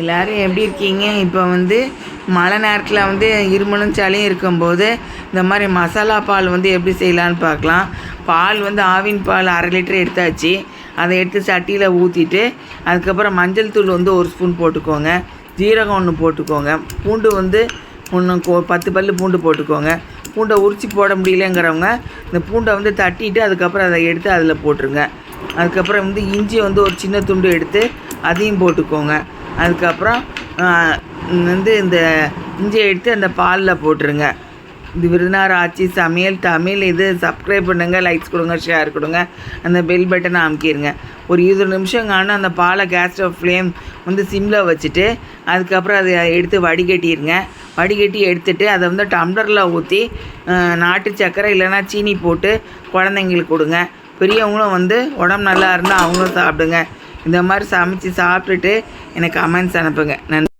எல்லாரும் எப்படி இருக்கீங்க? இப்போ வந்து மழை நேரத்தில் வந்து இருமலும் சளியும் இருக்கும்போது இந்த மாதிரி மசாலா பால் வந்து எப்படி செய்யலான்னு பார்க்கலாம். பால் வந்து ஆவின் பால் அரை லிட்டர் எடுத்தாச்சு. அதை எடுத்து சட்டியில் ஊற்றிட்டு அதுக்கப்புறம் மஞ்சள் தூள் வந்து ஒரு ஸ்பூன் போட்டுக்கோங்க. ஜீரகம் ஒன்று போட்டுக்கோங்க. பூண்டு வந்து ஒன்று கோ பத்து பல் பூண்டு போட்டுக்கோங்க. பூண்டை உரிச்சு போட முடியலங்கிறவங்க இந்த பூண்டை வந்து தட்டிட்டு அதுக்கப்புறம் அதை எடுத்து அதில் போட்டுருங்க. அதுக்கப்புறம் வந்து இஞ்சி வந்து ஒரு சின்ன துண்டு எடுத்து அதையும் போட்டுக்கோங்க. அதுக்கப்புறம் வந்து இந்த இஞ்சியை எடுத்து அந்த பாலில் போட்டுருங்க. இது விருதுநகர் ஆட்சி சமையல் தமிழ் இது சப்ஸ்கிரைப் பண்ணுங்கள் லைக்ஸ் கொடுங்க ஷேர் கொடுங்க. அந்த பெல் பட்டனை அமுக்கிடுங்க ஒரு இருபது நிமிஷம் காணும் அந்த பாலை கேஸ் ஸ்டவ் ஃப்ளேம் வந்து சிம்மில் வச்சுட்டு அதுக்கப்புறம் அதை எடுத்து வடிகட்டிடுங்க வடிகட்டி எடுத்துட்டு அதை வந்து டம்ளரில் ஊற்றி நாட்டு சர்க்கரை இல்லைன்னா சீனி போட்டு குழந்தைங்களுக்கு கொடுங்க. பெரியவங்களும் வந்து உடம்பு நல்லா இருந்தால் அவங்களும் சாப்பிடுங்க. இந்த மாதிரி சமைச்சு சாப்பிட்டுட்டு எனக்கு கமெண்ட்ஸ் அனுப்புங்க. நன்றி.